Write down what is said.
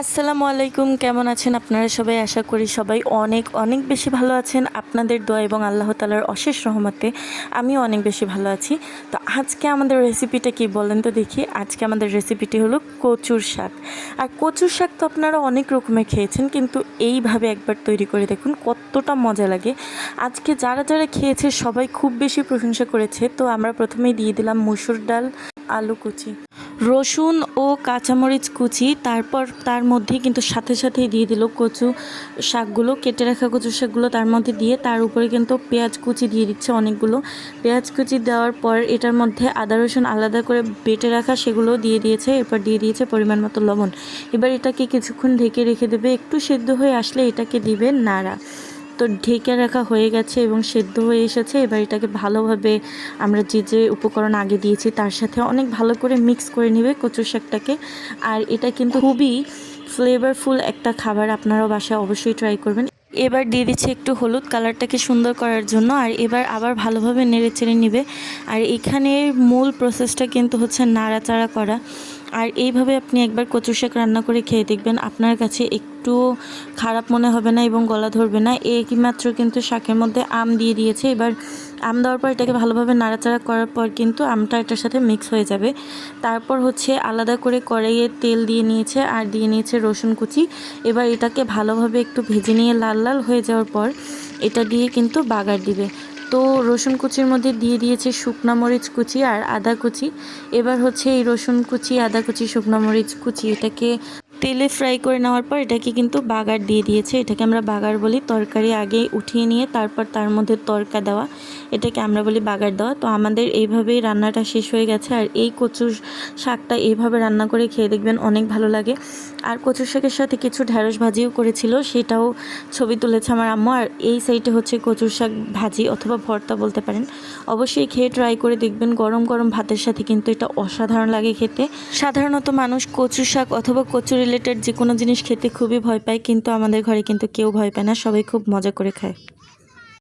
আসসালামু আলাইকুম, কেমন আছেন আপনারা সবাই? আশা করি সবাই অনেক অনেক বেশি ভালো আছেন। আপনাদের দোয়া এবং আল্লাহ তালার অশেষ রহমতে আমিও অনেক বেশি ভালো আছি। তো আজকে আমাদের রেসিপিটা কি বলেন তো দেখি। আজকে আমাদের রেসিপিটি হলো কচুর শাক। আর কচুর শাক তো আপনারা অনেক রকমের খেয়েছেন, কিন্তু এইভাবে একবার তৈরি করে দেখুন, কতটা মজা লাগে। আজকে যারা যারা খেয়েছে সবাই খুব বেশি প্রশংসা করেছে। তো আমরা প্রথমেই দিয়ে দিলাম মুসুর ডাল, আলু কুচি। রসুন ও কাঁচামরিচ কুচি, তারপর তার মধ্যে কিন্তু সাথে সাথেই দিয়ে দিল কচু শাকগুলো, কেটে রাখা কচু শাকগুলো তার মধ্যে দিয়ে তার উপরে কিন্তু পেঁয়াজ কুচি দিয়ে দিচ্ছে অনেকগুলো। পেঁয়াজ কুচি দেওয়ার পর এটার মধ্যে আদা, রসুন আলাদা করে বেটে রাখা সেগুলো দিয়ে দিয়েছে, এরপর দিয়ে দিয়েছে পরিমাণ মতো লবণ। এবার এটাকে কিছুক্ষণ ঢেকে রেখে দেবে, একটু সেদ্ধ হয়ে আসলে এটাকে দিবে নাড়া। তো ঢেকে রাখা হয়ে গেছে এবং সেদ্ধ হয়ে এসেছে। এবার এটাকে ভালোভাবে আমরা যে যে উপকরণ আগে দিয়েছি তার সাথে অনেক ভালো করে মিক্স করে নেবে কচু শাকটাকে। আর এটা কিন্তু খুবই ফ্লেভারফুল একটা খাবার, আপনারাও বাসায় অবশ্যই ট্রাই করবেন। এবার দিয়ে দিচ্ছি একটু হলুদ কালারটাকে সুন্দর করার জন্য, আর এবার আবার ভালোভাবে নেড়ে চেড়ে নিবে। আর এখানে মূল প্রসেসটা কিন্তু হচ্ছে নাড়াচাড়া করা। আর এইভাবে আপনি একবার কচু শাক রান্না করে খেয়ে দেখবেন আপনার কাছে একটু খারাপ মনে হবে না এবং গলা ধরবে না। মাত্র কিন্তু শাকের মধ্যে আম দিয়ে দিয়েছে। এবার আম দেওয়ার পর এটাকে ভালোভাবে নাড়াচাড়া করার পর কিন্তু আমটা এটার সাথে মিক্স হয়ে যাবে। তারপর হচ্ছে আলাদা করে কড়াইয়ে তেল দিয়ে নিয়েছে আর দিয়ে নিয়েছে রসুন কুচি। এবার এটাকে ভালোভাবে একটু ভেজে নিয়ে লাল লাল হয়ে যাওয়ার পর এটা দিয়ে কিন্তু বাগার দিবে। তো রসুন কুচির মধ্যে দিয়ে দিয়েছে শুকনা মরিচ কুচি আর আদা কুচি। এবার হচ্ছে এই রসুন কুচি, আদা কুচি, শুকনা মরিচ কুচি, এটাকে তেলে ফ্রাই করে নেওয়ার পর এটাকে কিন্তু বাগার দিয়ে দিয়েছে। এটাকে আমরা বাগার বলি, তরকারি আগে উঠিয়ে নিয়ে তারপর তার মধ্যে তরকা দেওয়া। এটাকে আমরা বলি বাগার দেওয়া। তো আমাদের এইভাবেই রান্নাটা শেষ হয়ে গেছে। আর এই কচুর শাকটা এইভাবে রান্না করে খেয়ে দেখবেন অনেক ভালো লাগে। আর কচুর শাকের সাথে কিছু ঢ্যাঁড়স ভাজিও করেছিল, সেটাও ছবি তুলেছে আমার আম্মু। আর এই সাইডে হচ্ছে কচুর শাক ভাজি অথবা ভর্তা বলতে পারেন। অবশ্যই খেয়ে ট্রাই করে দেখবেন, গরম গরম ভাতের সাথে কিন্তু এটা অসাধারণ লাগে খেতে। সাধারণত মানুষ কচু শাক অথবা কচু রিলেটেড যে কোনো জিনিস খেতে খুবই ভয় পায়, কিন্তু আমাদের ঘরে কিন্তু কেউ ভয় পায় না, সবাই খুব মজা করে খায়।